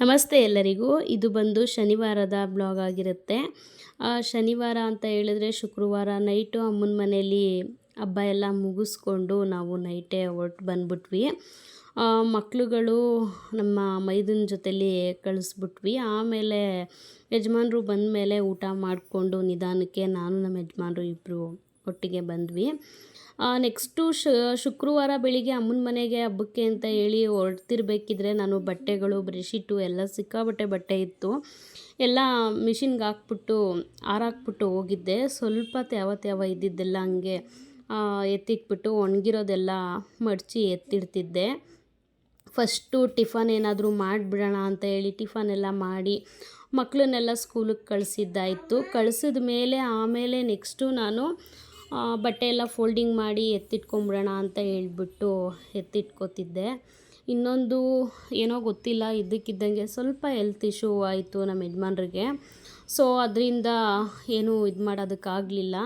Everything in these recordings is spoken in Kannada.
ನಮಸ್ತೆ ಎಲ್ಲರಿಗೂ. ಇದು ಬಂದು ಶನಿವಾರದ ಬ್ಲಾಗ್ ಆಗಿರುತ್ತೆ. ಶನಿವಾರ ಅಂತ ಹೇಳಿದ್ರೆ ಶುಕ್ರವಾರ ನೈಟು ಅಮ್ಮನ ಮನೇಲಿ ಹಬ್ಬ ಎಲ್ಲ ಮುಗಿಸ್ಕೊಂಡು ನಾವು ನೈಟೇ ಹೊರ್ಟು ಬಂದ್ಬಿಟ್ವಿ. ಮಕ್ಕಳುಗಳು ನಮ್ಮ ಮೈದನ ಜೊತೆಲಿ ಕಳಿಸ್ಬಿಟ್ವಿ. ಆಮೇಲೆ ಯಜಮಾನರು ಬಂದ ಮೇಲೆ ಊಟ ಮಾಡಿಕೊಂಡು ನಿಧಾನಕ್ಕೆ ನಾನು ನಮ್ಮ ಯಜಮಾನರು ಇಬ್ಬರು ಒಟ್ಟಿಗೆ ಬಂದ್ವಿ. ನೆಕ್ಸ್ಟು ಶುಕ್ರವಾರ ಬೆಳಿಗ್ಗೆ ಅಮ್ಮನ ಮನೆಗೆ ಹಬ್ಬಕ್ಕೆ ಅಂತ ಹೇಳಿ ಹೊರಡ್ತಿರ್ಬೇಕಿದ್ರೆ ನಾನು ಬಟ್ಟೆಗಳು, ಬ್ರೆಡ್ಶೀಟು ಎಲ್ಲ ಸಿಕ್ಕಾಬಟ್ಟೆ ಬಟ್ಟೆ ಇತ್ತು. ಎಲ್ಲ ಮಿಷಿನ್ಗೆ ಹಾಕ್ಬಿಟ್ಟು ಆರಾಕ್ಬಿಟ್ಟು ಹೋಗಿದ್ದೆ. ಸ್ವಲ್ಪ ತ್ಯಾವ ತ್ಯಾವ ಇದ್ದಿದ್ದೆಲ್ಲ ಹಂಗೆ ಎತ್ತಿಟ್ಬಿಟ್ಟು ಒಣಗಿರೋದೆಲ್ಲ ಮಡಚಿ ಎತ್ತಿಡ್ತಿದ್ದೆ. ಫಸ್ಟು ಟಿಫನ್ ಏನಾದರೂ ಮಾಡಿಬಿಡೋಣ ಅಂತ ಹೇಳಿ ಟಿಫನ್ ಎಲ್ಲ ಮಾಡಿ ಮಕ್ಕಳನ್ನೆಲ್ಲ ಸ್ಕೂಲಿಗೆ ಕಳಿಸಿದ್ದಾಯಿತು. ಕಳಿಸಿದ ಮೇಲೆ ಆಮೇಲೆ ನೆಕ್ಸ್ಟು ನಾನು ಬಟ್ಟೆ ಎಲ್ಲ ಫೋಲ್ಡಿಂಗ್ ಮಾಡಿ ಎತ್ತಿಟ್ಕೊಂಬಿಡೋಣ ಅಂತ ಹೇಳ್ಬಿಟ್ಟು ಎತ್ತಿಟ್ಕೋತಿದ್ದೆ. ಇನ್ನೊಂದು ಏನೋ ಗೊತ್ತಿಲ್ಲ, ಇದ್ದಕ್ಕಿದ್ದಂಗೆ ಸ್ವಲ್ಪ ಹೆಲ್ತ್ ಇಶ್ಯೂ ಆಯಿತು ನಮ್ಮ ಯಜಮಾನ್ರಿಗೆ. ಸೊ ಅದರಿಂದ ಏನೂ ಇದು ಮಾಡೋದಕ್ಕಾಗಲಿಲ್ಲ.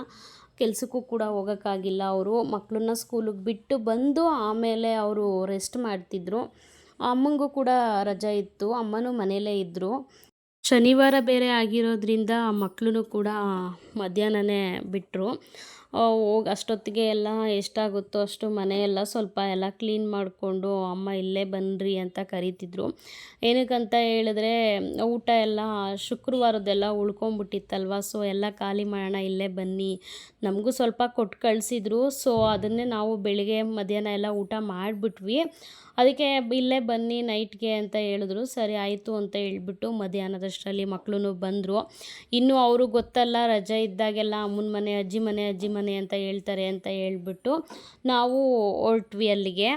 ಕೆಲಸಕ್ಕೂ ಕೂಡ ಹೋಗೋಕ್ಕಾಗಿಲ್ಲ ಅವರು. ಮಕ್ಕಳನ್ನ ಸ್ಕೂಲಿಗೆ ಬಿಟ್ಟು ಬಂದು ಆಮೇಲೆ ಅವರು ರೆಸ್ಟ್ ಮಾಡ್ತಿದ್ರು. ಅಮ್ಮಂಗೂ ಕೂಡ ರಜಾ ಇತ್ತು, ಅಮ್ಮನೂ ಮನೆಯಲ್ಲೇ ಇದ್ದರು ಶನಿವಾರ ಬೇರೆ ಆಗಿರೋದ್ರಿಂದ ಮಕ್ಕಳು ಕೂಡ ಮಧ್ಯಾಹ್ನನೇ ಬಿಟ್ಟರು ಹೋಗಿ ಅಷ್ಟೊತ್ತಿಗೆ ಎಲ್ಲ ಎಷ್ಟಾಗುತ್ತೋ ಅಷ್ಟು ಮನೆಯೆಲ್ಲ ಸ್ವಲ್ಪ ಎಲ್ಲ ಕ್ಲೀನ್ ಮಾಡಿಕೊಂಡು, ಅಮ್ಮ ಇಲ್ಲೇ ಬನ್ನಿರಿ ಅಂತ ಕರೀತಿದ್ರು. ಏನಕ್ಕಂತ ಹೇಳಿದ್ರೆ, ಊಟ ಎಲ್ಲ ಶುಕ್ರವಾರದ್ದೆಲ್ಲ ಉಳ್ಕೊಂಬಿಟ್ಟಿತ್ತಲ್ವ ಸೊ ಎಲ್ಲ ಖಾಲಿ ಮಾಡೋಣ, ಇಲ್ಲೇ ಬನ್ನಿ. ನಮಗೂ ಸ್ವಲ್ಪ ಕೊಟ್ಟು ಕಳಿಸಿದ್ರು. ಸೊ ಅದನ್ನೇ ನಾವು ಬೆಳಿಗ್ಗೆ ಮಧ್ಯಾಹ್ನ ಎಲ್ಲ ಊಟ ಮಾಡಿಬಿಟ್ವಿ. ಅದಕ್ಕೆ ಇಲ್ಲೇ ಬನ್ನಿ ನೈಟ್ಗೆ ಅಂತ ಹೇಳಿದ್ರು. ಸರಿ, ಆಯಿತು ಅಂತ ಹೇಳ್ಬಿಟ್ಟು ಮಧ್ಯಾಹ್ನದಷ್ಟರಲ್ಲಿ ಮಕ್ಕಳು ಬಂದರು. ಇನ್ನೂ ಅವರು ಗೊತ್ತಲ್ಲ, ರಜೆ ಇದ್ದಾಗೆಲ್ಲ ಅಮ್ಮನ ಮನೆ, ಅಜ್ಜಿ ಮನೆ ಅಜ್ಜಿ ಮನೆ ಅಂತ ಹೇಳ್ತಾರೆ ಅಂತ ಹೇಳ್ಬಿಟ್ಟು ನಾವು ಹೊರಟ್ವಿ ಅಲ್ಲಿಗೆ.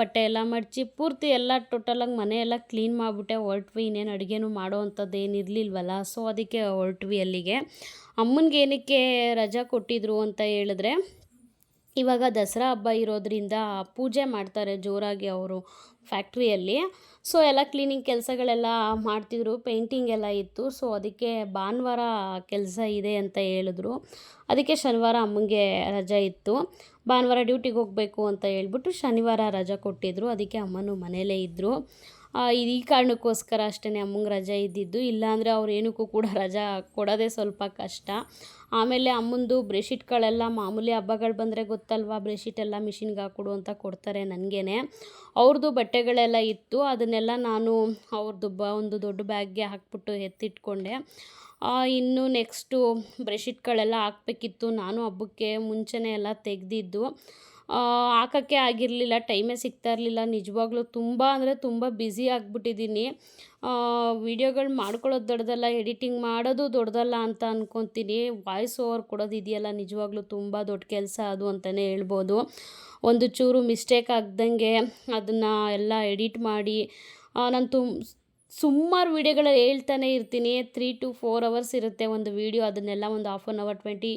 ಬಟ್ಟೆ ಎಲ್ಲ ಮಡಚಿ ಪೂರ್ತಿ ಎಲ್ಲ ಟೋಟಲಾಗಿ ಮನೆ ಎಲ್ಲ ಕ್ಲೀನ್ ಮಾಡಿಬಿಟ್ಟೆ. ಹೊರಟ್ವಿ, ಇನ್ನೇನು ಅಡುಗೆನೂ ಮಾಡೋ ಅಂಥದ್ದು ಏನು ಇರಲಿಲ್ವಲ್ಲ ಸೊ ಅದಕ್ಕೆ ಹೊರಟ್ವಿ ಅಲ್ಲಿಗೆ. ಅಮ್ಮನಿಗೆ ಏನಕ್ಕೆ ರಜಾ ಕೊಟ್ಟಿದ್ರು ಅಂತ ಹೇಳಿದ್ರೆ ಇವಾಗ ದಸರಾ ಹಬ್ಬ ಇರೋದ್ರಿಂದ ಪೂಜೆ ಮಾಡ್ತಾರೆ ಜೋರಾಗಿ ಅವರು ಫ್ಯಾಕ್ಟ್ರಿಯಲ್ಲಿ. ಸೊ ಎಲ್ಲ ಕ್ಲೀನಿಂಗ್ ಕೆಲಸಗಳೆಲ್ಲ ಮಾಡ್ತಿದ್ರು, ಪೇಂಟಿಂಗ್ ಎಲ್ಲ ಇತ್ತು. ಸೊ ಅದಕ್ಕೆ ಭಾನುವಾರ ಕೆಲಸ ಇದೆ ಅಂತ ಹೇಳಿದ್ರು. ಅದಕ್ಕೆ ಶನಿವಾರ ಅಮ್ಮಂಗೆ ರಜೆ ಇತ್ತು. ಭಾನುವಾರ ಡ್ಯೂಟಿಗೆ ಹೋಗಬೇಕು ಅಂತ ಹೇಳ್ಬಿಟ್ಟು ಶನಿವಾರ ರಜೆ ಕೊಟ್ಟಿದ್ರು. ಅದಕ್ಕೆ ಅಮ್ಮನೂ ಮನೆಯಲ್ಲೇ ಇದ್ದರು ಈ ಕಾರಣಕ್ಕೋಸ್ಕರ ಅಷ್ಟೇ ಅಮ್ಮಂಗೆ ರಜೆ ಇದ್ದಿದ್ದು. ಇಲ್ಲಾಂದರೆ ಅವ್ರು ಏನಕ್ಕೂ ಕೂಡ ರಜಾ ಕೊಡೋದೇ ಸ್ವಲ್ಪ ಕಷ್ಟ. ಆಮೇಲೆ ಅಮ್ಮಂದು ಬ್ರೆಶೀಟ್ಗಳೆಲ್ಲ ಮಾಮೂಲಿ ಹಬ್ಬಗಳು ಬಂದರೆ ಗೊತ್ತಲ್ವಾ? ಬ್ರೆಶೀಟ್ ಎಲ್ಲ ಮಿಷಿನ್ಗೆ ಹಾಕೊಡು ಅಂತ ಕೊಡ್ತಾರೆ ನನಗೇನೆ. ಅವ್ರದ್ದು ಬಟ್ಟೆಗಳೆಲ್ಲ ಇತ್ತು. ಅದನ್ನೆಲ್ಲ ನಾನು ಅವ್ರದ್ದು ಬ, ಒಂದು ದೊಡ್ಡ ಬ್ಯಾಗ್ಗೆ ಹಾಕ್ಬಿಟ್ಟು ಎತ್ತಿಟ್ಕೊಂಡೆ. ಇನ್ನು ನೆಕ್ಸ್ಟು ಬ್ರೆಶೀಟ್ಗಳೆಲ್ಲ ಹಾಕ್ಬೇಕಿತ್ತು. ನಾನು ಹಬ್ಬಕ್ಕೆ ಮುಂಚೆನೇ ಎಲ್ಲ ತೆಗೆದಿದ್ದು. ಹಾಕೋಕ್ಕೆ ಆಗಿರಲಿಲ್ಲ ಟೈಮೇ ಸಿಗ್ತಾ ಇರಲಿಲ್ಲ. ನಿಜವಾಗ್ಲೂ ತುಂಬ ಅಂದರೆ ತುಂಬ ಬ್ಯುಸಿ ಆಗಿಬಿಟ್ಟಿದ್ದೀನಿ. ವೀಡಿಯೋಗಳು ಮಾಡ್ಕೊಳ್ಳೋದು ದೊಡ್ಡದಲ್ಲ ಎಡಿಟಿಂಗ್ ಮಾಡೋದು ದೊಡ್ಡದಲ್ಲ ಅಂತ ಅಂದ್ಕೊತೀನಿ ವಾಯ್ಸ್ ಓವರ್ ಕೊಡೋದು ಇದೆಯಲ್ಲ, ನಿಜವಾಗ್ಲೂ ತುಂಬ ದೊಡ್ಡ ಕೆಲಸ ಅದು ಅಂತಲೇ ಹೇಳ್ಬೋದು. ಒಂದು ಚೂರು ಮಿಸ್ಟೇಕ್ ಆಗ್ದಂಗೆ ಅದನ್ನು ಎಲ್ಲ ಎಡಿಟ್ ಮಾಡಿ ನಾನು ತುಮ್ ಸುಮಾರು ವೀಡಿಯೋಗಳು ಹೇಳ್ತಾನೆ ಇರ್ತೀನಿ. ತ್ರೀ ಟು ಫೋರ್ ಅವರ್ಸ್ ಇರುತ್ತೆ ಒಂದು ವೀಡಿಯೋ ಅದನ್ನೆಲ್ಲ ಒಂದು half an hour twenty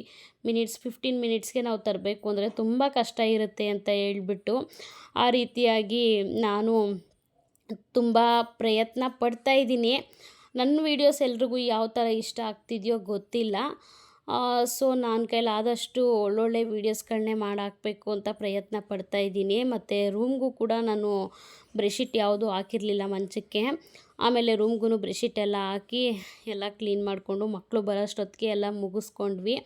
minutes fifteen ಮಿನಿಟ್ಸ್ಗೆ ನಾವು ತರಬೇಕು. ಅಂದರೆ ತುಂಬ ಕಷ್ಟ ಇರುತ್ತೆ ಅಂತ ಹೇಳ್ಬಿಟ್ಟು ಆ ರೀತಿಯಾಗಿ ನಾನು ತುಂಬ ಪ್ರಯತ್ನ ಪಡ್ತಾ ಇದ್ದೀನಿ. ನನ್ನ ವೀಡಿಯೋಸ್ ಎಲ್ರಿಗೂ ಯಾವ ಥರ ಇಷ್ಟ ಆಗ್ತಿದೆಯೋ ಗೊತ್ತಿಲ್ಲ. ಸೊ ನನ್ನ ಕೈಲಾದಷ್ಟು ಒಳ್ಳೊಳ್ಳೆ ವೀಡಿಯೋಸ್ಗಳನ್ನೇ ಮಾಡಾಕಬೇಕು ಅಂತ ಪ್ರಯತ್ನ ಪಡ್ತಾ ಇದ್ದೀನಿ. ಮತ್ತು ರೂಮ್ಗೂ ಕೂಡ ನಾನು ಬ್ರೆಶೀಟ್ ಯಾವುದು ಹಾಕಿರಲಿಲ್ಲ ಮಂಚಕ್ಕೆ. ಆಮೇಲೆ ರೂಮ್ಗೂ ಬ್ರೆಡ್ಶೀಟ್ ಎಲ್ಲ ಹಾಕಿ ಎಲ್ಲ ಕ್ಲೀನ್ ಮಾಡಿಕೊಂಡು ಮಕ್ಕಳು ಬರೋಷ್ಟೊತ್ತಿಗೆ ಎಲ್ಲ ಮುಗಿಸ್ಕೊಂಡ್ವಿ.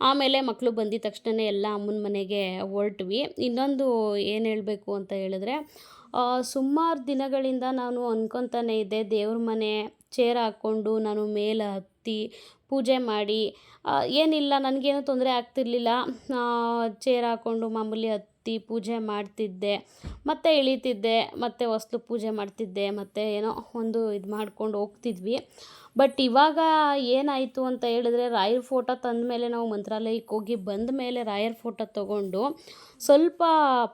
ಆಮೇಲೆ ಮಕ್ಕಳು ಬಂದಿದ ತಕ್ಷಣ ಎಲ್ಲ ಅಮ್ಮನ ಮನೆಗೆ ಹೊರಟ್ವಿ. ಇನ್ನೊಂದು ಏನು ಹೇಳಬೇಕು ಅಂತ ಹೇಳಿದ್ರೆ ಸುಮಾರು ದಿನಗಳಿಂದ ನಾನು ಅನ್ಕೊತಾನೆ ಇದ್ದೆ ದೇವ್ರ ಮನೆ ಚೇರ್ ಹಾಕ್ಕೊಂಡು ನಾನು ಮೇಲೆ ಹತ್ತಿ ಪೂಜೆ ಮಾಡಿ ಏನಿಲ್ಲ, ನನಗೇನು ತೊಂದರೆ ಆಗ್ತಿರ್ಲಿಲ್ಲ. ಚೇರ್ ಹಾಕ್ಕೊಂಡು ಮಾಮೂಲಿ ಹತ್ತಿ ಪೂಜೆ ಮಾಡ್ತಿದ್ದೆ, ಮತ್ತೆ ಇಳಿತಿದ್ದೆ, ಮತ್ತು ಹೊಸ್ಲು ಪೂಜೆ ಮಾಡ್ತಿದ್ದೆ, ಮತ್ತು ಏನೋ ಒಂದು ಇದು ಮಾಡ್ಕೊಂಡು ಹೋಗ್ತಿದ್ವಿ. ಬಟ್ ಇವಾಗ ಏನಾಯಿತು ಅಂತ ಹೇಳಿದ್ರೆ, ರಾಯರ ಫೋಟೋ ತಂದ ಮೇಲೆ ನಾವು ಮಂತ್ರಾಲಯಕ್ಕೆ ಹೋಗಿ ಬಂದ ಮೇಲೆ ರಾಯರ ಫೋಟೋ ತಗೊಂಡು ಸ್ವಲ್ಪ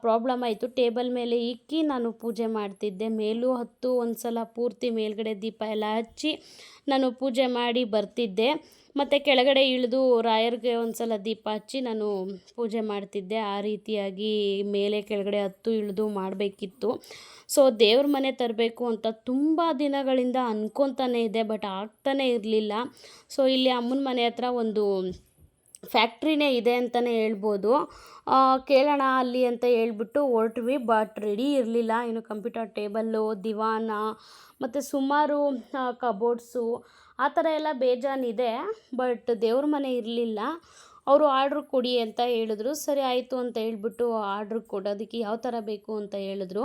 ಪ್ರಾಬ್ಲಮ್ ಆಯಿತು. ಟೇಬಲ್ ಮೇಲೆ ಇಕ್ಕಿ ನಾನು ಪೂಜೆ ಮಾಡ್ತಿದ್ದೆ. ಮೇಲೂ ಹತ್ತು ಒಂದು ಸಲ ಪೂರ್ತಿ ಮೇಲ್ಗಡೆ ದೀಪ ಎಲ್ಲ ಹಚ್ಚಿ ನಾನು ಪೂಜೆ ಮಾಡಿ ಬರ್ತಿದ್ದೆ. ಮತ್ತು ಕೆಳಗಡೆ ಇಳಿದು ರಾಯರ್ಗೆ ಒಂದು ಸಲ ದೀಪ ಹಚ್ಚಿ ನಾನು ಪೂಜೆ ಮಾಡ್ತಿದ್ದೆ. ಆ ರೀತಿಯಾಗಿ ಮೇಲೆ ಕೆಳಗಡೆ ಹತ್ತು ಇಳಿದು ಮಾಡಬೇಕಿತ್ತು. ಸೊ ದೇವ್ರ ಮನೆ ತರಬೇಕು ಅಂತ ತುಂಬ ದಿನಗಳಿಂದ ಅಂದ್ಕೊತಾನೆ ಇದೆ ಬಟ್ ಆಗ್ತಾನೆ ಇರಲಿಲ್ಲ. ಸೊ ಇಲ್ಲಿ ಅಮ್ಮನ ಮನೆ ಹತ್ರ ಒಂದು ಫ್ಯಾಕ್ಟ್ರಿನೇ ಇದೆ ಅಂತಲೇ ಹೇಳ್ಬೋದು. ಕೇಳೋಣ ಅಲ್ಲಿ ಅಂತ ಹೇಳ್ಬಿಟ್ಟು ಹೊರಟ್ವಿ ಬಟ್ ರೆಡಿ ಇರಲಿಲ್ಲ. ಇನ್ನು ಕಂಪ್ಯೂಟರ್ ಟೇಬಲ್ಲು ದಿವಾನ, ಮತ್ತು ಸುಮಾರು ಕಬೋರ್ಡ್ಸು ಆ ಥರ ಎಲ್ಲ ಬೇಜಾನಿದೆ ಬಟ್ ದೇವ್ರ ಮನೆ ಇರಲಿಲ್ಲ. ಅವರು ಆರ್ಡ್ರ್ ಕೊಡಿ ಅಂತ ಹೇಳಿದ್ರು. ಸರಿ, ಆಯಿತು ಅಂತ ಹೇಳ್ಬಿಟ್ಟು ಆರ್ಡ್ರ್ ಕೊಡೋದಕ್ಕೆ ಯಾವ ಥರ ಬೇಕು ಅಂತ ಹೇಳಿದ್ರು.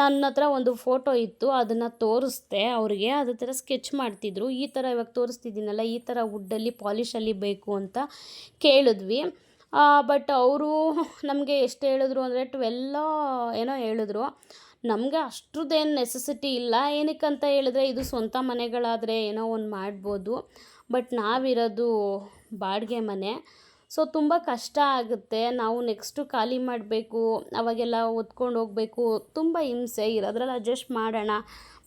ನನ್ನ ಹತ್ರ ಒಂದು ಫೋಟೋ ಇತ್ತು, ಅದನ್ನು ತೋರಿಸ್ದೆ ಅವ್ರಿಗೆ. ಅದೇ ಥರ ಸ್ಕೆಚ್ ಮಾಡ್ತಿದ್ರು. ಈ ಥರ ಇವಾಗ ತೋರಿಸ್ತಿದ್ದೀನಲ್ಲ, ಈ ಥರ ವುಡ್ಡಲ್ಲಿ, ಪಾಲಿಶಲ್ಲಿ ಬೇಕು ಅಂತ ಕೇಳಿದ್ವಿ. ಬಟ್ ಅವರು ನಮಗೆ ಎಷ್ಟು ಹೇಳಿದ್ರು ಅಂದರೆ ಟ್ವೆಲ್ಲ ಏನೋ ಹೇಳಿದ್ರು. ನಮಗೆ ಅಷ್ಟ್ರದ್ದೇನು ನೆಸೆಸಿಟಿ ಇಲ್ಲ. ಏನಕ್ಕಂತ ಹೇಳಿದ್ರೆ, ಇದು ಸ್ವಂತ ಮನೆಗಳಾದರೆ ಏನೋ ಒಂದು ಮಾಡ್ಬೋದು. ಬಟ್ ನಾವಿರೋದು ಬಾಡಿಗೆ ಮನೆ. ಸೊ ತುಂಬ ಕಷ್ಟ ಆಗುತ್ತೆ. ನಾವು ನೆಕ್ಸ್ಟು ಖಾಲಿ ಮಾಡಬೇಕು ಅವಾಗೆಲ್ಲ ಹೊತ್ಕೊಂಡು ಹೋಗಬೇಕು. ತುಂಬ ಹಿಂಸೆ ಇರೋದ್ರಲ್ಲಿ ಅಡ್ಜಸ್ಟ್ ಮಾಡೋಣ.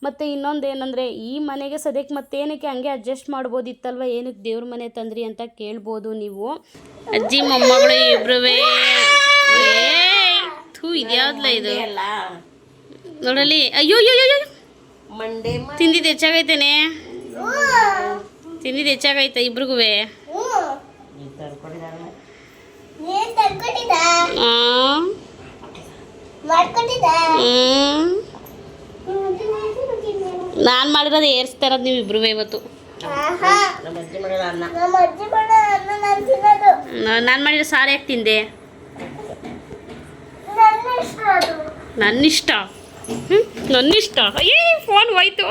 ಮತ್ತು ಇನ್ನೊಂದು ಏನಂದರೆ ಈ ಮನೆಗೆ ಸದ್ಯಕ್ಕೆ ಮತ್ತೇನಕ್ಕೆ ಹಂಗೆ ಅಡ್ಜಸ್ಟ್ ಮಾಡ್ಬೋದಿತ್ತಲ್ವ? ಏನಕ್ಕೆ ದೇವ್ರ ಮನೆ ತಂದ್ರಿ ಅಂತ ಕೇಳ್ಬೋದು ನೀವು. ಅಜ್ಜಿ ಮೊಮ್ಮಗಳು ಇಬ್ರುವೆ. ಥೂ ಇದ್ಯಾವ್ದಲ್ಲ ಇದು? ನೋಡಲಿ ಅಯ್ಯೋ ಅಯ್ಯೋ ಅಯ್ಯೋ ಮಂಡೇ ತಿಂದಿದ್ದು ಹೆಚ್ಚಾಗೈತೇನೆ. ತಿಂದಿದ್ದು ಹೆಚ್ಚಾಗೈತೆ ಇಬ್ರಿಗೂ ನಾನು ಮಾಡಿರೋದು ಏರ್ಸ್ತಾ ಇರೋದು ನೀವು ಇಬ್ರು ಇವತ್ತು. ನಾನು ಮಾಡಿರೋ ಸಾರು ಯಾಕೆ ತಿಂದೆ? ನನ್ನಿಷ್ಟ? ಹ್ಞೂ ನನ್ನಿಷ್ಟ? ಏ ಫೋನ್ ಹೋಯ್ತು.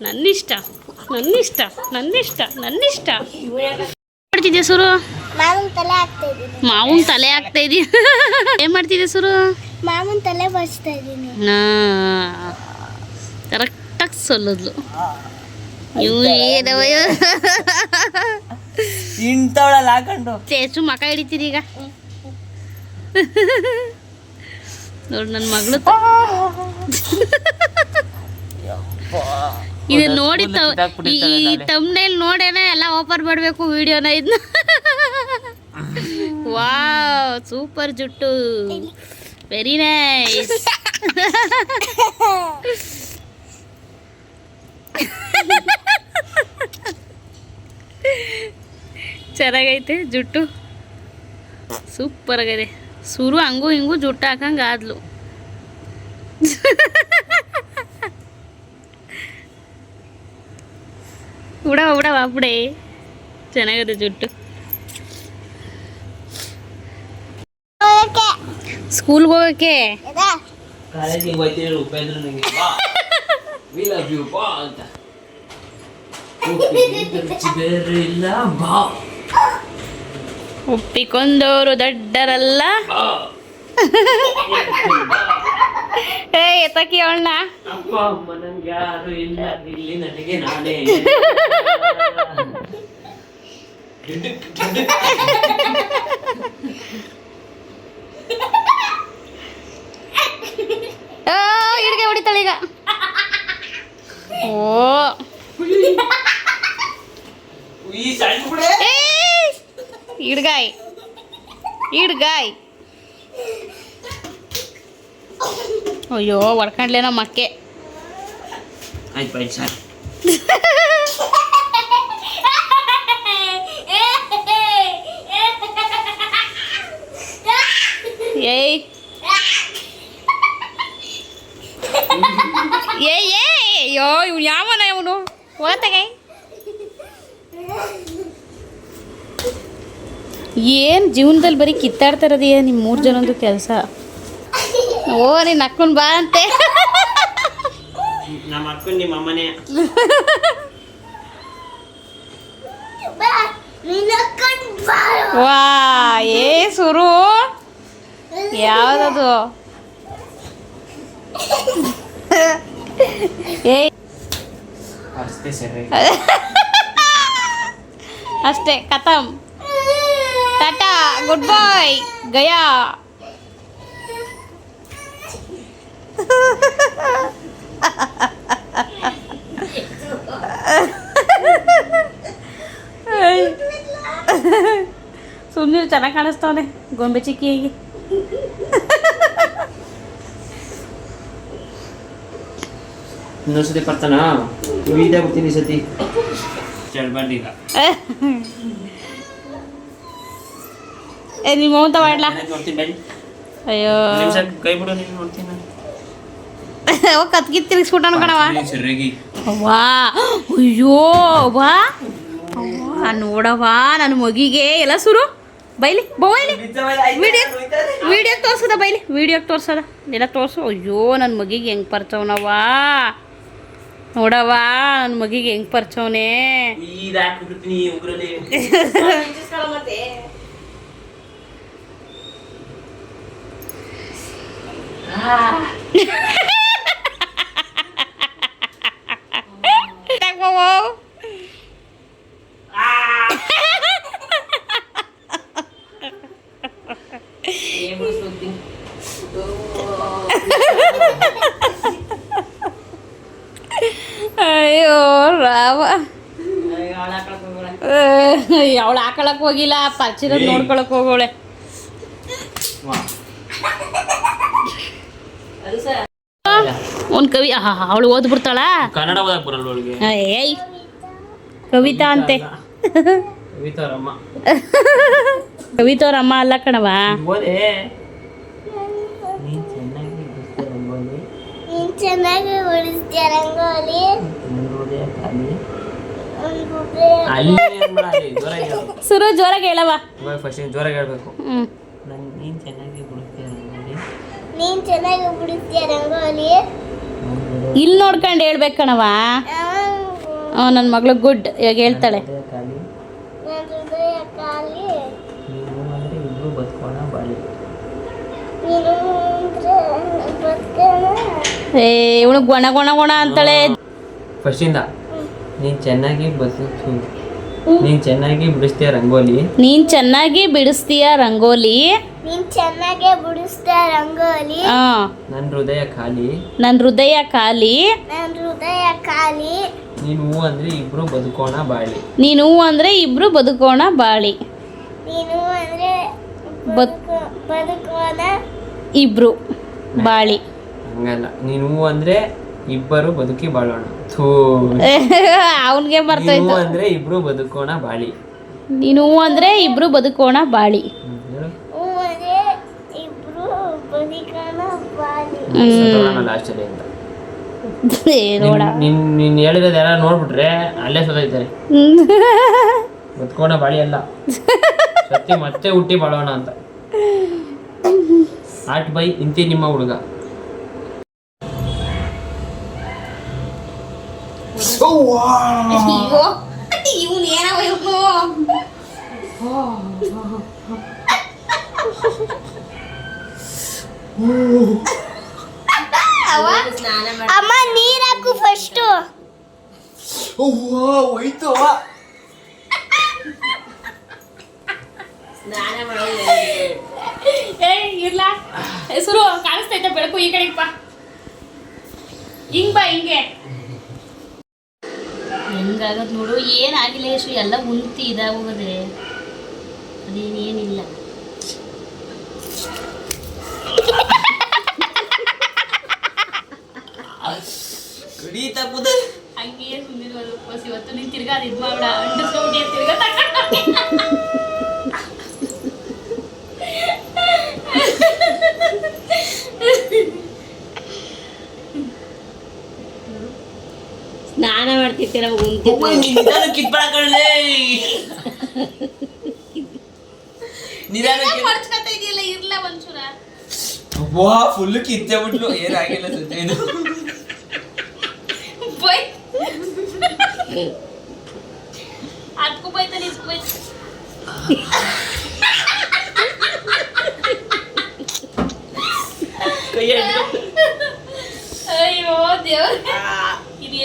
ನನ್ನಿಷ್ಟ ನನ್ನಿಷ್ಟ ನನ್ನಿಷ್ಟ ನನ್ನಿಷ್ಟ. ಮಾಡ್ತಿದ್ದೆ ಸುರು? ಮಾಮನ್ ತಲೆ ಹಾಕ್ತಾ ಇದೀನಿ ಮಾವನ್ ತಲೆ ಹಾಕ್ತಾ ಇದೀಯ ಏನ್ ಮಾಡ್ತಿದ್ದೆ ಸುರು? ಮಾವಿನ ತಲೆ ಬಚ್ತಾ ಕರೆಕ್ಟ್ ಕರೆಕ್ಟಾಗಿ ಸೊಲ್ಲದ್ಲು ಇವು ಏನವ ಇಂಥವಳಲ್ಲ ಹಾಕೊಂಡು. ತೇಜು ಮಕ ಹಿಡಿತೀರಿ ಈಗ. ನೋಡಿ ನನ್ನ ಮಗಳು ಇದು ನೋಡಿ ಈ ತಮ್ನೇಲ್ ನೋಡೇನೆ ಎಲ್ಲ ಓಪನ್ ಮಾಡಬೇಕು ವಿಡಿಯೋನ ಇದನ್ನ ವಾವ್ ಸೂಪರ್ ಜುಟ್ಟು. ವೆರಿ ನೈಸ್ ಚೆನ್ನಾಗೈತೆ ಜುಟ್ಟು. ಸೂಪರ್ ಆಗಿದೆ. ಸುರು ಹಂಗೂ ಹಿಂಗೂ ಜುಟ್ಟು ಹಾಕಂಗೆ ಆದ್ಲು. ಉಡವ ಉಡವ ಬಾಪುಡೆ ಚೆನ್ನಾಗಿದೆ ಜುಟ್ಟು. ಸ್ಕೂಲ್ಗೆ ಹೋಗಕ್ಕೆ? ಒಪ್ಪಿಕೊಂಡವರು ದಡ್ಡರಲ್ಲ. ಏ ಎತ್ತಕ್ಕಿ ಅವಳನ್ನ. ಅಪ್ಪ ಅಮ್ಮ ನಂಗೆ ಯಾರು ಇಲ್ಲ. ಇಲ್ಲಿ ನನಗೆ ನಾನೇ ಹಿಡ್ಗೆ ಹೊಡಿತಾಳೆ ಈಗ. ಓ. ಇಡ್ಗಾಯ್ ಇಡ್ಗಾಯ್ ಬಿಡೆ. ಏಯ್! ಹಿಡ್ಗಾಯ್ ಹಿಡ್ಗಾಯ್ ಅಯ್ಯೋ ಹೊಡ್ಕೊಂಡ್ಲೇನೋ ಮಕ್ಕೆ. ಆಯ್ತು ಆಯ್ತು ಸರ್ ಏಯ್. ಏಯ್ ಅಯ್ಯೋ ಇವ್ನು ಯಾವನ ಇವನು? ಓತಗೆ ಏನು ಜೀವನದಲ್ಲಿ ಬರೀ ಕಿತ್ತಾಡ್ತಾ ಇರೋದೀಯ ನಿಮ್ಮ ಮೂರು ಜನದ್ದು ಕೆಲಸ? ಓ ನೀನು ಅಕ್ಕನ ಬಾ ಅಂತೆ. ನಮ್ಮ ಅಕ್ಕನ ನಿಮ್ಮ ಅಮ್ಮನೇ. ವಾ ಏ ಸುರು. ಯಾವ್ದದು? ಏ. ಅಷ್ಟೇ ಸರಿ. ಅಷ್ಟೇ ಖತಮ್ ಟಾಟಾ ಗುಡ್ ಬಾಯ್ ಗಯಾ. ಸುಮ್ಮನೆ ಚೆನ್ನಾಗಿ ಕಾಣಿಸ್ತಾವನೆ ಗೊಂಬೆ ಚಿಕ್ಕಿಯಾಗಿ ಇನ್ನೊಂದ್ಸತಿ ಬರ್ತಾನ? ಇದೇ ಬರ್ತೀನಿ ಈ ಸತಿ. ಚಳ್ಬಾರ್ದು ಈಗ ಏ ನಿಮ್ಮ ಮಾಡ್ಲಾ? ಅಯ್ಯೋ. ಕೈ ಬಿಡೋ ನೀನು ನೋಡ್ತೀನಿ. ಅವ ಕತ್ಗಿತ್ ತಿರ್ಗಿಸ್ಬಿಟ್ಟನು ಕಣವ ಸರಿಯಾಗಿ. ವಾ ಅಯ್ಯೋ ಅವ್ವ, ನೋಡವ್ವ ನನ್ನ ಮಗಿಗೆ ಎಲ್ಲ ಸುರು. ಬೈಲಿ ಬೈಲಿ. ವಿಡಿಯೋ ವಿಡಿಯೋಗೆ ತೋರ್ಸದ ಬೈಲಿ. ವಿಡಿಯೋ ತೋರ್ಸದ ಎಲ್ಲ ತೋರ್ಸು. ಅಯ್ಯೋ ನನ್ನ ಮಗಿಗೆ ಹೆಂಗೆ ಪರ್ಚವನವ್ವ ನೋಡವಾ ನನ್ನ ಮಗಿಗೆ ಹೆಂಗೆ ಪರ್ಚವನೆ ಇದು ಅವಳು ಹಾಕೊಳಕ್ ಹೋಗಿಲ್ಲ ಪರ್ಚಿರ ನೋಡ್ಕೊಳಕ್ ಹೋಗೋಳೆ. ಒಂದ್ ಕವಿ ಅವಳು ಓದ್ಬಿಡ್ತಾಳ ಕನ್ನಡ ಓದಕ್ ಬರಲ್ಲ ಅವಳಿಗೆ? ಏಯ್ ಕವಿತಾ ಅಂತೆ. ಕವಿತಾರಮ್ಮ ಕವಿತವ್ರ ಅಲ್ಲ ಕಣವ ಚೆನ್ನಾಗಿ ಅಲ್ಲಿ ಏನ್ ಜೋರಾಗಿ ಹೇಳು. ಸುರು ಜೋರಾಗಿ ಹೇಳವ ಇವಾಗ ಫಸ್ಟ್ ಜೋರಾಗಿ ಹೇಳ್ಬೇಕು. ನನ್ ನೀನ್ ಚೆನ್ನಾಗಿ ರಂಗೋಲಿ? ನೀನ್ ಚೆನ್ನಾಗಿ ಬಿಡುತ್ತೀಯ ರಂಗೋಲಿ? ಇಲ್ಲಿ ನೋಡ್ಕೊಂಡು ಹೇಳ್ಬೇಕು ಕಣವ ಹ್ಞೂ ನನ್ನ ಮಗಳು ಗುಡ್. ಇವಾಗ ಹೇಳ್ತಾಳೆ. ಹೃದಯ ಖಾಲಿ. ನನ್ನ ಹೃದಯ ಖಾಲಿ. ನೀವು ಅಂದ್ರೆ ಇಬ್ರು ಬದುಕೋಣ ಬಾಳಿ. ನೀನು ಅಂದ್ರೆ ಬದುಕೋಣ? ಏ ಇವಳು ಗೊಣ ಗೊಣ ಗೊಣ ಅಂತಾಳೆ. ಫಸ್ಟಿಂದ ನೀನ್ ಚೆನ್ನಾಗಿ ಬದುಕು ನೀನ್ ಚೆನ್ನಾಗಿ ಬಿಡಿಸ್ತೀಯ ರಂಗೋಲಿ? ನೀನ್ ಚೆನ್ನಾಗಿ ಬಿಡಿಸ್ತೀಯ ರಂಗೋಲಿ? ನೀನ್ ಚೆನ್ನಾಗಿ ಬಿಡಿಸ್ತೀಯ ರಂಗೋಲಿ? ಹಾ ನನ್ನ ಹೃದಯ ಖಾಲಿ. ನನ್ನ ಹೃದಯ ಖಾಲಿ. ನನ್ನ ಹೃದಯ ಖಾಲಿ. ನೀನು ಹೂ ಅಂದ್ರೆ ಇಬ್ರು ಬದುಕೋಣ ಬಾಳಿ. ನೀನು ಅಂದ್ರೆ ಇಬ್ರು ಬದುಕೋಣ ಬಾಳಿ. ನೀನು ಅಂದ್ರೆ ಬದ್- ಬದುಕು ಬದುಕೋಣ ಇಬ್ರು ಬಾಳಿ. ಹಂಗಲ್ಲ. ನೀನು ಹೂ ಅಂದ್ರೆ ಇಬ್ಬರು ಬದುಕಿ ಬಾಳೋಣ. ಥೂ ಅವನ್ಗೆ ಬರ್ತೈತ ಅಂದ್ರೆ ಇಬ್ರು ಬದುಕೋಣ ಬಾಳಿ. ನೀನು ಅಂದ್ರೆ ಇಬ್ರು ಬದುಕೋಣ ಬಾಳಿ. ನಿನ್ ನೀನ್ ಹೇಳಿರೋದೆಲ್ಲ ನೋಡ್ಬಿಟ್ರೆ ಅಲ್ಲೇ ಸೋತೈತಾರೆ ಬದುಕೋಣ ಬಾಳಿ ಅಲ್ಲ. ಸತ್ಯ ಮತ್ತೆ ಹುಟ್ಟಿ ಬಾಳೋಣ ಅಂತ. ಆಟ್ ಬೈ ಇಂತಿ ನಿಮ್ಮ ಹುಡುಗ. ಅಯ್ಯೋ ಇವನು ಏನವ ಇವನು ಅಮ್ಮ ನೀರ್ ಹಾಕು ಫಸ್ಟು ಏ ಇರ್ಲಾ. ಹೆಸರು ಕಾಣಿಸ್ತೈತೆ ಬೆಳಕು ಈ ಕಡೆ ಬಾ. ಹಿಂಗ್ ಬಾ ಹಿಂಗೆ. ಹೆಂಗಾಗದ್ ನೋಡು. ಏನಾಗಿಲ್ಲ ಯಶು ಎಲ್ಲ ಉಂತಿ ಇದಾಗೋಗದೆ ಅದೇನೇನಿಲ್ಲ ಹಂಗೆ ಸುಂದಿರೋದು ಇವತ್ತು ನೀನು ತಿರ್ಗಾ ಅದು ಇದು ಮಾಡ ತಿರ್ಗಾ ವಾ ಫುಲ್ ಕಿತ್ತೆ ಬಿಟ್ಲು ಏನಾಗಿಲ್ಲ ಸದ್ಯ ಇದು ಬೈ ಅದಕ್ಕೂ ಬೈತಾನೆ ಇದಕ್ಕೂ ಬೈತಾನೆ ಕೈ ಅಯ್ಯೋ ದೇವ್ರ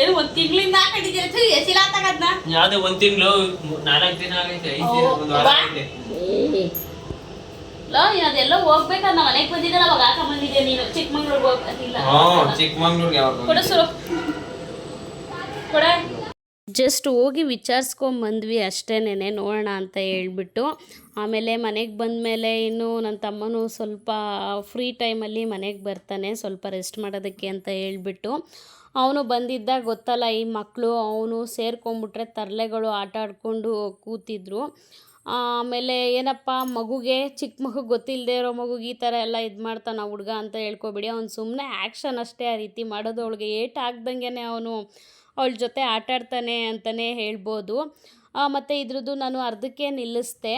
ಇದೇನು ಒಂದ್ ತಿಂಗಳಿಂದ ಹಾಕೊಂಡಿದ್ದೀರ ಎಸಿಲ ತಗದ್ನ ಯಾವ್ದೇ ಒಂದ್ ತಿಂಗಳು ನಾಲ್ಕು ದಿನ ಆಗೈತೆ ಐದು ದಿನ ಒಂದ್ ವಾರ ಆಗೈತೆ. ಲೋ ಅದೆಲ್ಲ ಹೋಗ್ಬೇಕಾ? ನಮ್ಮ ಮನೆಗೆ ಬಂದಿದ್ದಲ್ಲ ಅವಾಗ ಹಾಕ ಬಂದಿದ್ದೆ ನೀನು ಚಿಕ್ಕಮಂಗ್ಳೂರ್ಗೆ ಹೋಗ್ಬೇಕಿಲ್ಲ ಹಾ ಚಿಕ್ಕಮಂಗ್ಳೂರ್ಗೆ ಯಾವಾಗ ಕೊಡಸರು ಕೊಡ ಜಸ್ಟ್ ಹೋಗಿ ವಿಚಾರಿಸ್ಕೊಂಬಂದ್ವಿ ಅಷ್ಟೇನೆ ನೋಡೋಣ ಅಂತ ಹೇಳ್ಬಿಟ್ಟು. ಆಮೇಲೆ ಮನೆಗೆ ಬಂದಮೇಲೆ ಇನ್ನು ನನ್ನ ತಮ್ಮನೂ ಸ್ವಲ್ಪ ಫ್ರೀ ಟೈಮಲ್ಲಿ ಮನೆಗೆ ಬರ್ತಾನೆ ಸ್ವಲ್ಪ ರೆಸ್ಟ್ ಮಾಡೋದಕ್ಕೆ ಅಂತ ಹೇಳ್ಬಿಟ್ಟು. ಅವನು ಬಂದಿದ್ದ ಗೊತ್ತಲ್ಲ, ಈ ಮಕ್ಕಳು ಅವನು ಸೇರ್ಕೊಂಡ್ಬಿಟ್ರೆ ತರಲೆಗಳು ಆಟ ಆಡಿಕೊಂಡು ಕೂತಿದ್ರು. ಆಮೇಲೆ ಏನಪ್ಪ, ಮಗುಗೆ, ಚಿಕ್ಕ ಮಗು ಗೊತ್ತಿಲ್ಲದೆ ಇರೋ ಮಗುಗೆ ಈ ಥರ ಎಲ್ಲ ಇದು ಮಾಡ್ತಾನೆ ಹುಡುಗ ಅಂತ ಹೇಳ್ಕೊಬೇಡಿ. ಅವ್ನು ಸುಮ್ಮನೆ ಆ್ಯಕ್ಷನ್ ಅಷ್ಟೇ ಆ ರೀತಿ ಮಾಡೋದು ಅವಳಿಗೆ ಏಟ್ ಆಗ್ದಂಗೆ ಅವನು ಅವಳ ಜೊತೆ ಆಟಾಡ್ತಾನೆ ಅಂತಲೇ ಹೇಳ್ಬೋದು. ಮತ್ತು ಇದ್ರದ್ದು ನಾನು ಅರ್ಧಕ್ಕೆ ನಿಲ್ಲಿಸ್ದೆ.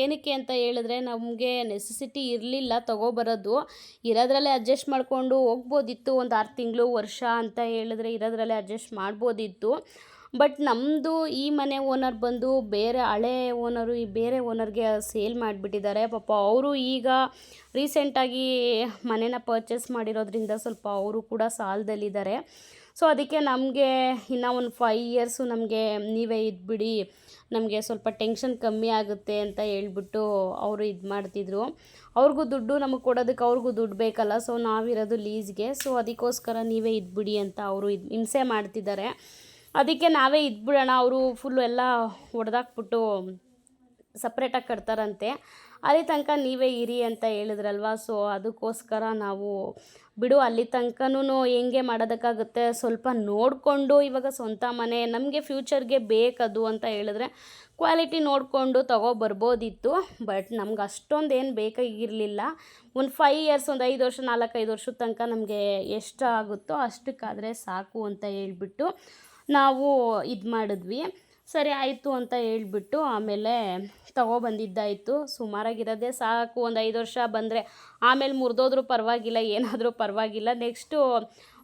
ಏನಕ್ಕೆ ಅಂತ ಹೇಳಿದ್ರೆ, ನಮಗೆ ನೆಸೆಸಿಟಿ ಇರಲಿಲ್ಲ ತೊಗೊಬರೋದು. ಇರೋದ್ರಲ್ಲೇ ಅಡ್ಜಸ್ಟ್ ಮಾಡಿಕೊಂಡು ಹೋಗ್ಬೋದಿತ್ತು, ಒಂದು ಆರು ತಿಂಗಳು ವರ್ಷ ಅಂತ ಹೇಳಿದ್ರೆ ಇರೋದ್ರಲ್ಲೇ ಅಡ್ಜಸ್ಟ್ ಮಾಡ್ಬೋದಿತ್ತು. ಬಟ್ ನಮ್ಮದು ಈ ಮನೆ ಓನರ್ ಬಂದು ಬೇರೆ ಹಳೆ ಓನರು ಈ ಬೇರೆ ಓನರ್ಗೆ ಸೇಲ್ ಮಾಡಿಬಿಟ್ಟಿದ್ದಾರೆ. ಪಾಪ ಅವರು ಈಗ ರೀಸೆಂಟಾಗಿ ಮನೇನ ಪರ್ಚೇಸ್ ಮಾಡಿರೋದ್ರಿಂದ ಸ್ವಲ್ಪ ಅವರು ಕೂಡ ಸಾಲದಲ್ಲಿದ್ದಾರೆ. ಸೊ ಅದಕ್ಕೆ ನಮಗೆ ಇನ್ನೂ ಒಂದು ಫೈ ಇಯರ್ಸು ನಮಗೆ ನೀವೇ ಇದ್ಬಿಡಿ, ನಮಗೆ ಸ್ವಲ್ಪ ಟೆನ್ಷನ್ ಕಮ್ಮಿ ಆಗುತ್ತೆ ಅಂತ ಹೇಳ್ಬಿಟ್ಟು ಅವರು ಇದು ಮಾಡ್ತಿದ್ರು. ಅವ್ರಿಗೂ ದುಡ್ಡು ನಮಗೆ ಕೊಡೋದಕ್ಕೆ ಅವ್ರಿಗೂ ದುಡ್ಡು ಬೇಕಲ್ಲ ಸೊ ನಾವಿರೋದು ಲೀಸ್ಗೆ ಸೊ ಅದಕ್ಕೋಸ್ಕರ ನೀವೇ ಇದ್ಬಿಡಿ ಅಂತ ಅವರು ಇದು ಹಿಂಸೆ ಮಾಡ್ತಿದ್ದಾರೆ. ಅದಕ್ಕೆ ನಾವೇ ಇದ್ಬಿಡೋಣ, ಅವರು ಫುಲ್ಲು ಎಲ್ಲ ಹೊಡೆದಾಕ್ಬಿಟ್ಟು ಸಪ್ರೇಟಾಗಿ ಕಟ್ತಾರಂತೆ. ಅಲ್ಲಿ ತನಕ ನೀವೇ ಇರಿ ಅಂತ ಹೇಳಿದ್ರಲ್ವ ಸೊ ಅದಕ್ಕೋಸ್ಕರ ನಾವು ಬಿಡು, ಅಲ್ಲಿ ತನಕನೂ ಹೆಂಗೆ ಮಾಡೋದಕ್ಕಾಗುತ್ತೆ? ಸ್ವಲ್ಪ ನೋಡಿಕೊಂಡು ಇವಾಗ ಸ್ವಂತ ಮನೆ, ನಮಗೆ ಫ್ಯೂಚರ್ಗೆ ಬೇಕದು ಅಂತ ಹೇಳಿದ್ರೆ ಕ್ವಾಲಿಟಿ ನೋಡಿಕೊಂಡು ತೊಗೊಬರ್ಬೋದಿತ್ತು ಬಟ್ ನಮ್ಗೆ ಅಷ್ಟೊಂದು ಏನು ಬೇಕಾಗಿರಲಿಲ್ಲ ಒಂದು ಫೈವ್ ಇಯರ್ಸ್ ಒಂದು ಐದು ವರ್ಷ ನಾಲ್ಕೈದು ವರ್ಷದ ತನಕ ನಮಗೆ ಎಷ್ಟು ಆಗುತ್ತೋ ಅಷ್ಟಕ್ಕಾದರೆ ಸಾಕು ಅಂತ ಹೇಳಿಬಿಟ್ಟು ನಾವು ಇದು ಮಾಡಿದ್ವಿ. ಸರಿ ಆಯಿತು ಅಂತ ಹೇಳ್ಬಿಟ್ಟು ಆಮೇಲೆ ತಗೊಬಂದಿದ್ದಾಯಿತು ಸುಮಾರಾಗಿರೋದೇ ಸಾಕು. ಒಂದು ಐದು ವರ್ಷ ಬಂದರೆ ಆಮೇಲೆ ಮುರಿದೋದ್ರೂ ಪರವಾಗಿಲ್ಲ, ಏನಾದರೂ ಪರವಾಗಿಲ್ಲ. ನೆಕ್ಸ್ಟು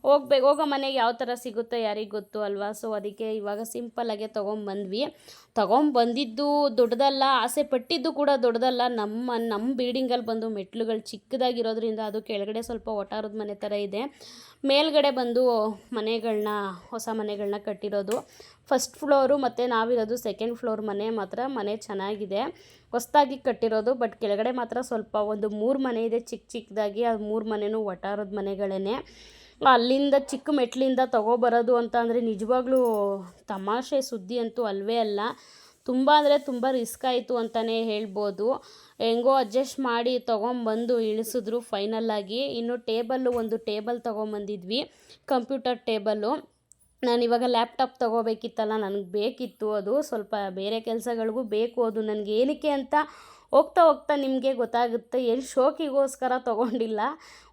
ಹೋಗ್ಬೇಕು ಹೋಗೋ ಮನೆಗೆ ಯಾವ ಥರ ಸಿಗುತ್ತೆ ಯಾರಿಗೆ ಗೊತ್ತು ಅಲ್ವಾ? ಸೊ ಅದಕ್ಕೆ ಇವಾಗ ಸಿಂಪಲ್ಲಾಗೆ ತೊಗೊಂಬಂದ್ವಿ ತೊಗೊಂಬಂದಿದ್ದು ದೊಡ್ಡದಲ್ಲ, ಆಸೆ ಪಟ್ಟಿದ್ದು ಕೂಡ ದೊಡ್ಡದಲ್ಲ. ನಮ್ಮ ನಮ್ಮ ಬಿಲ್ಡಿಂಗಲ್ಲಿ ಬಂದು ಮೆಟ್ಲುಗಳು ಚಿಕ್ಕದಾಗಿರೋದ್ರಿಂದ ಅದು ಕೆಳಗಡೆ ಸ್ವಲ್ಪ ಒಟಾರದ ಮನೆ ಥರ ಇದೆ. ಮೇಲ್ಗಡೆ ಬಂದು ಮನೆಗಳನ್ನ ಹೊಸ ಮನೆಗಳನ್ನ ಕಟ್ಟಿರೋದು. ಫಸ್ಟ್ ಫ್ಲೋರು ಮತ್ತು ನಾವಿರೋದು ಸೆಕೆಂಡ್ ಫ್ಲೋರ್ ಮನೆ ಮಾತ್ರ. ಮನೆ ಚೆನ್ನಾಗಿದೆ. ಹೊಸ್ದಾಗಿ ಕಟ್ಟಿರೋದು ಬಟ್ ಕೆಳಗಡೆ ಮಾತ್ರ ಸ್ವಲ್ಪ ಒಂದು ಮೂರು ಮನೆ ಇದೆ ಚಿಕ್ಕ ಚಿಕ್ಕದಾಗಿ ಆ ಮೂರು ಮನೆಯೂ ಒಟಾರದ ಮನೆಗಳೇ ಅಲ್ಲಿಂದ ಚಿಕ್ಕ ಮೆಟ್ಲಿಂದ ತಗೋಬರೋದು ಅಂತ ಅಂದರೆ ನಿಜವಾಗ್ಲೂ ತಮಾಷೆ ಸುದ್ದಿ ಅಂತೂ ಅಲ್ಲವೇ ಅಲ್ಲ. ತುಂಬ ಅಂದರೆ ತುಂಬ ರಿಸ್ಕ್ ಆಯಿತು ಅಂತಲೇ ಹೇಳ್ಬೋದು. ಹೆಂಗೋ ಅಡ್ಜಸ್ಟ್ ಮಾಡಿ ತೊಗೊಂಬಂದು ಇಳಿಸಿದ್ರು ಫೈನಲ್ಲಾಗಿ ಇನ್ನು ಟೇಬಲ್ಲು ಒಂದು ಟೇಬಲ್ ತೊಗೊಂಬಂದಿದ್ವಿ, ಕಂಪ್ಯೂಟರ್ ಟೇಬಲ್ಲು ನಾನು ಇವಾಗ ಲ್ಯಾಪ್ಟಾಪ್ ತೊಗೋಬೇಕಿತ್ತಲ್ಲ, ನನಗೆ ಬೇಕಿತ್ತು ಅದು. ಸ್ವಲ್ಪ ಬೇರೆ ಕೆಲಸಗಳಿಗೂ ಬೇಕು ಅದು. ನನಗೆ ಏನಕ್ಕೆ ಅಂತ ಹೋಗ್ತಾ ಹೋಗ್ತಾ ನಿಮಗೆ ಗೊತ್ತಾಗುತ್ತೆ ಏನು ಶೋಕಿಗೋಸ್ಕರ ತೊಗೊಂಡಿಲ್ಲ.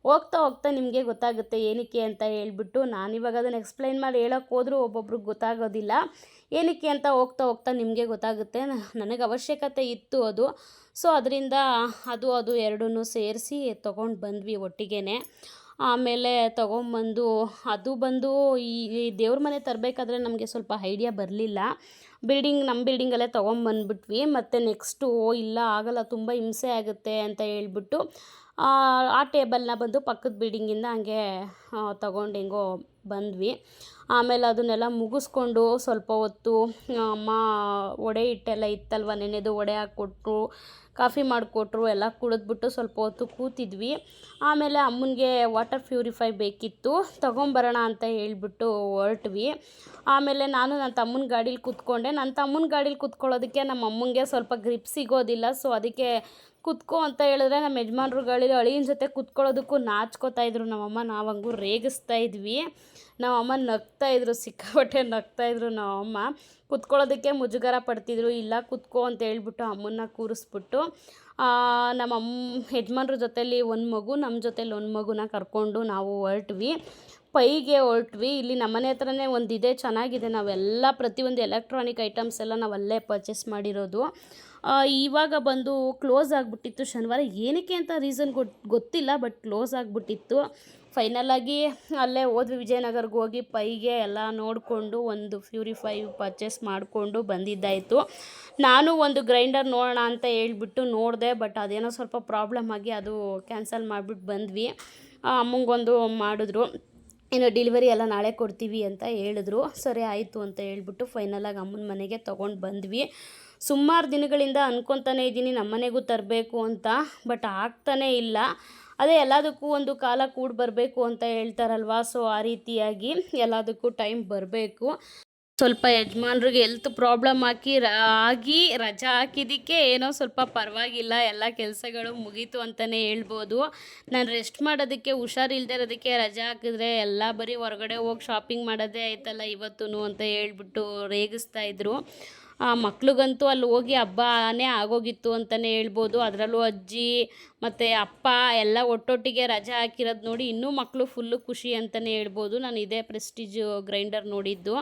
ಹೋಗ್ತಾ ಹೋಗ್ತಾ ನಿಮಗೆ ಗೊತ್ತಾಗುತ್ತೆ ಏನಕ್ಕೆ ಅಂತ ಹೇಳ್ಬಿಟ್ಟು ನಾನಿವಾಗ ಅದನ್ನು ಎಕ್ಸ್ಪ್ಲೈನ್ ಮಾಡಿ ಹೇಳೋಕ್ಕೆ ಹೋದರೂ ಒಬ್ಬೊಬ್ರಿಗೆ ಗೊತ್ತಾಗೋದಿಲ್ಲ. ಏನಕ್ಕೆ ಅಂತ ಹೋಗ್ತಾ ಹೋಗ್ತಾ ನಿಮಗೆ ಗೊತ್ತಾಗುತ್ತೆ, ನನಗೆ ಅವಶ್ಯಕತೆ ಇತ್ತು ಅದು. ಸೊ ಅದರಿಂದ ಅದು ಅದು ಎರಡನ್ನೂ ಸೇರಿಸಿ ತೊಗೊಂಡು ಬಂದ್ವಿ ಒಟ್ಟಿಗೆ ಆಮೇಲೆ ತೊಗೊಂಬಂದು ಅದು ಬಂದು ಈ ಈ ದೇವ್ರ ಮನೆ ತರಬೇಕಾದ್ರೆ ನಮಗೆ ಸ್ವಲ್ಪ ಐಡಿಯಾ ಬರಲಿಲ್ಲ. ಬಿಲ್ಡಿಂಗ್ ನಮ್ಮ ಬಿಲ್ಡಿಂಗಲ್ಲೇ ತೊಗೊಂಬಂದ್ಬಿಟ್ವಿ. ಮತ್ತು ನೆಕ್ಸ್ಟು ಓ ಇಲ್ಲ ಆಗಲ್ಲ, ತುಂಬ ಹಿಂಸೆ ಆಗುತ್ತೆ ಅಂತ ಹೇಳ್ಬಿಟ್ಟು, ಆ ಟೇಬಲ್ನ ಬಂದು ಪಕ್ಕದ ಬಿಲ್ಡಿಂಗಿಂದ ಹಂಗೆ ತಗೊಂಡು ಹೆಂಗೋ ಬಂದ್ವಿ. ಆಮೇಲೆ ಅದನ್ನೆಲ್ಲ ಮುಗಿಸ್ಕೊಂಡು ಸ್ವಲ್ಪ ಹೊತ್ತು, ಅಮ್ಮ ಒಡೆ ಹಿಟ್ಟೆಲ್ಲ ಇತ್ತಲ್ವ ನೆನೆದು ಒಡೆ ಹಾಕ್ಕೊಟ್ರು. ಕಾಫಿ ಮಾಡಿಕೊಟ್ರು, ಎಲ್ಲ ಕುಡಿದ್ಬಿಟ್ಟು ಸ್ವಲ್ಪ ಹೊತ್ತು ಕೂತಿದ್ವಿ. ಆಮೇಲೆ ಅಮ್ಮನಿಗೆ ವಾಟರ್ ಪ್ಯೂರಿಫೈ ಬೇಕಿತ್ತು, ತೊಗೊಂಬರೋಣ ಅಂತ ಹೇಳಿಬಿಟ್ಟು ಹೊರಟ್ವಿ. ಆಮೇಲೆ ನಾನು ನನ್ನ ತಮ್ಮನ ಗಾಡೀಲಿ ಕೂತ್ಕೊಂಡೆ. ನನ್ನ ತಮ್ಮನ ಗಾಡೀಲಿ ಕೂತ್ಕೊಳ್ಳೋದಕ್ಕೆ ನಮ್ಮ ಅಮ್ಮನಿಗೆ ಸ್ವಲ್ಪ ಗ್ರಿಪ್ ಸಿಗೋದಿಲ್ಲ ಸೊ ಅದಕ್ಕೆ ಕುತ್ಕೋ ಅಂತ ಹೇಳಿದ್ರೆ ನಮ್ಮ ಯಜಮಾನ್ರು ಗಾಡೀಲಿ ಅಳಿಯನ ಜೊತೆ ಕುತ್ಕೊಳ್ಳೋದಕ್ಕೂ ನಾಚ್ಕೋತಾ ಇದ್ರು. ನಮ್ಮಮ್ಮ ನಾವು ಹಂಗೂ ರೇಗಿಸ್ತಾ ಇದ್ವಿ. ನಮ್ಮಮ್ಮ ನಗ್ತಾ ಇದ್ರು, ಸಿಕ್ಕಾಪಟ್ಟೆ ನಗ್ತಾ ಇದ್ರು ನಮ್ಮಮ್ಮ. ಕುತ್ಕೊಳ್ಳೋದಕ್ಕೆ ಮುಜುಗರ ಪಡ್ತಿದ್ರು, ಇಲ್ಲ ಕುತ್ಕೋ ಅಂತ ಹೇಳ್ಬಿಟ್ಟು ಅಮ್ಮನ್ನ ಕೂರಿಸ್ಬಿಟ್ಟು ನಮ್ಮ ಅಮ್ಮ ಯಜಮಾನ್ರ ಜೊತೇಲಿ ಒಂದು ಮಗು ನಮ್ಮ ಜೊತೇಲಿ ಒಂದು ಮಗುನ ಕರ್ಕೊಂಡು ನಾವು ಹೊರಟ್ವಿ. ಪೈಗೆ ಹೊರಟ್ವಿ. ಇಲ್ಲಿ ನಮ್ಮನೆ ಹತ್ರನೇ ಇದೆ, ಚೆನ್ನಾಗಿದೆ. ನಾವೆಲ್ಲ ಪ್ರತಿಯೊಂದು ಎಲೆಕ್ಟ್ರಾನಿಕ್ ಐಟಮ್ಸ್ ಎಲ್ಲ ನಾವು ಅಲ್ಲೇ ಪರ್ಚೇಸ್ ಮಾಡಿರೋದು. ಇವಾಗ ಬಂದು ಕ್ಲೋಸ್ ಆಗಿಬಿಟ್ಟಿತ್ತು ಶನಿವಾರ. ಏನಕ್ಕೆ ಅಂತ ರೀಸನ್ ಗೊತ್, ಗೊತ್ತಿಲ್ಲ, ಬಟ್ ಕ್ಲೋಸ್ ಆಗಿಬಿಟ್ಟಿತ್ತು. ಫೈನಲಾಗಿ ಅಲ್ಲೇ ಹೋದ್ವಿ, ವಿಜಯನಗರ್ಗೆ ಹೋಗಿ ಪೈಗೆ ಎಲ್ಲ ನೋಡಿಕೊಂಡು ಒಂದು ಪ್ಯೂರಿಫೈ ಪರ್ಚೇಸ್ ಮಾಡಿಕೊಂಡು ಬಂದಿದ್ದಾಯಿತು. ನಾನು ಒಂದು ಗ್ರೈಂಡರ್ ನೋಡೋಣ ಅಂತ ಹೇಳ್ಬಿಟ್ಟು ನೋಡಿದೆ ಬಟ್ ಅದೇನೋ ಸ್ವಲ್ಪ ಪ್ರಾಬ್ಲಮ್ ಆಗಿ ಅದು ಕ್ಯಾನ್ಸಲ್ ಮಾಡಿಬಿಟ್ಟು ಬಂದ್ವಿ. ಅಮ್ಮಂಗೊಂದು ಮಾಡಿದ್ರು, ಇನ್ನು ಡಿಲಿವರಿ ಎಲ್ಲ ನಾಳೆ ಕೊಡ್ತೀವಿ ಅಂತ ಹೇಳಿದ್ರು. ಸರಿ ಆಯಿತು ಅಂತ ಹೇಳ್ಬಿಟ್ಟು ಫೈನಲಾಗಿ ಅಮ್ಮನ ಮನೆಗೆ ತೊಗೊಂಡು ಬಂದ್ವಿ. ಸುಮಾರು ದಿನಗಳಿಂದ ಅಂದ್ಕೊತಾನೆ ಇದ್ದೀನಿ, ನಮ್ಮನೆಗೂ ತರಬೇಕು ಅಂತ ಬಟ್ ಆಗ್ತಾನೇ ಇಲ್ಲ. ಅದೇ ಎಲ್ಲದಕ್ಕೂ ಒಂದು ಕಾಲ ಕೂಡ ಬರಬೇಕು ಅಂತ ಹೇಳ್ತಾರಲ್ವಾ? ಸೊ ಆ ರೀತಿಯಾಗಿ ಎಲ್ಲದಕ್ಕೂ ಟೈಮ್ ಬರಬೇಕು. ಸ್ವಲ್ಪ ಯಜಮಾನ್ರಿಗೆ ಹೆಲ್ತ್ ಪ್ರಾಬ್ಲಮ್ ಹಾಕಿ ಆಗಿ ರಜಾ ಹಾಕಿದ್ದಕ್ಕೆ ಏನೋ ಸ್ವಲ್ಪ ಪರವಾಗಿಲ್ಲ. ಎಲ್ಲ ಕೆಲಸಗಳು ಮುಗೀತು ಅಂತಲೇ ಹೇಳ್ಬೋದು. ನಾನು ರೆಸ್ಟ್ ಮಾಡೋದಕ್ಕೆ ಹುಷಾರಿಲ್ದೇ ಇರೋದಕ್ಕೆ ರಜಾ ಹಾಕಿದ್ರೆ ಎಲ್ಲ ಬರೀ ಹೊರಗಡೆ ಹೋಗಿ ಶಾಪಿಂಗ್ ಮಾಡೋದೇ ಆಯ್ತಲ್ಲ ಇವತ್ತು ಅಂತ ಹೇಳ್ಬಿಟ್ಟು ರೇಗಿಸ್ತಾ ಇದ್ರು. ಮಕ್ಳಿಗಂತೂ ಅಲ್ಲಿ ಹೋಗಿ ಹಬ್ಬನೇ ಆಗೋಗಿತ್ತು ಅಂತಲೇ ಹೇಳ್ಬೋದು. ಅದರಲ್ಲೂ ಅಜ್ಜಿ ಮತ್ತು ಅಪ್ಪ ಎಲ್ಲ ಒಟ್ಟೊಟ್ಟಿಗೆ ರಜೆ ಹಾಕಿರೋದು ನೋಡಿ ಇನ್ನೂ ಮಕ್ಕಳು ಫುಲ್ಲು ಖುಷಿ ಅಂತಲೇ ಹೇಳ್ಬೋದು. ನಾನು ಇದೇ ಪ್ರೆಸ್ಟೀಜು ಗ್ರೈಂಡರ್ ನೋಡಿದ್ದು.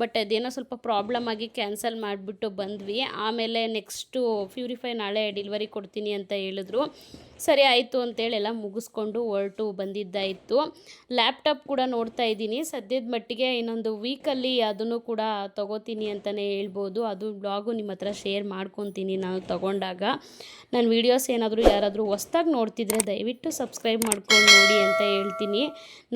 ಬಟ್ ಅದೇನೋ ಸ್ವಲ್ಪ ಪ್ರಾಬ್ಲಮ್ ಆಗಿ ಕ್ಯಾನ್ಸಲ್ ಮಾಡಿಬಿಟ್ಟು ಬಂದ್ವಿ. ಆಮೇಲೆ ನೆಕ್ಸ್ಟು ಪ್ಯೂರಿಫೈ ನಾಳೆ ಡೆಲಿವರಿ ಕೊಡ್ತೀನಿ ಅಂತ ಹೇಳಿದ್ರು. ಸರಿ ಆಯಿತು ಅಂತೇಳಿ ಎಲ್ಲ ಮುಗಿಸ್ಕೊಂಡು ಹೊರಟು ಬಂದಿದ್ದಾಯಿತು. ಲ್ಯಾಪ್ಟಾಪ್ ಕೂಡ ನೋಡ್ತಾ ಇದ್ದೀನಿ. ಸದ್ಯದ ಮಟ್ಟಿಗೆ ಇನ್ನೊಂದು ವೀಕಲ್ಲಿ ಅದನ್ನು ಕೂಡ ತೊಗೋತೀನಿ ಅಂತಲೇ ಹೇಳ್ಬೋದು. ಅದು ಬ್ಲಾಗು ನಿಮ್ಮ ಹತ್ರ ಶೇರ್ ಮಾಡ್ಕೊತೀನಿ ನಾನು ತಗೊಂಡಾಗ. ನನ್ನ ವೀಡಿಯೋಸ್ ಏನಾದರೂ ಯಾರಾದರೂ ಹೊಸ್ದಾಗಿ ನೋಡ್ತಿದ್ರೆ ದಯವಿಟ್ಟು ಸಬ್ಸ್ಕ್ರೈಬ್ ಮಾಡ್ಕೊಂಡು ನೋಡಿ ಅಂತ ಹೇಳ್ತೀನಿ.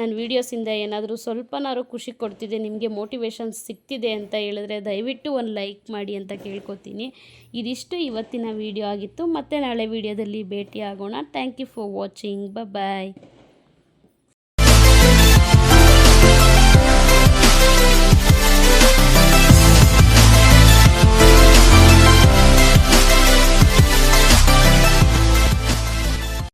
ನನ್ನ ವೀಡಿಯೋಸಿಂದ ಏನಾದರೂ ಸ್ವಲ್ಪನಾದ್ರು ಖುಷಿ ಕೊಡ್ತಿದೆ. ನಿಮಗೆ ಮೋಟಿವೇಶನ್ ಸಿಗ್ತಿದೆ ಅಂತ ಹೇಳಿದ್ರೆ ದಯವಿಟ್ಟು ಒಂದು ಲೈಕ್ ಮಾಡಿ ಅಂತ ಕೇಳ್ಕೊತೀನಿ. ಇದಿಷ್ಟು ಇವತ್ತಿನ ವೀಡಿಯೋ ಆಗಿತ್ತು. ಮತ್ತೆ ನಾಳೆ ವೀಡಿಯೋದಲ್ಲಿ ಭೇಟಿ ಆಗೋಣ thank you for watching bye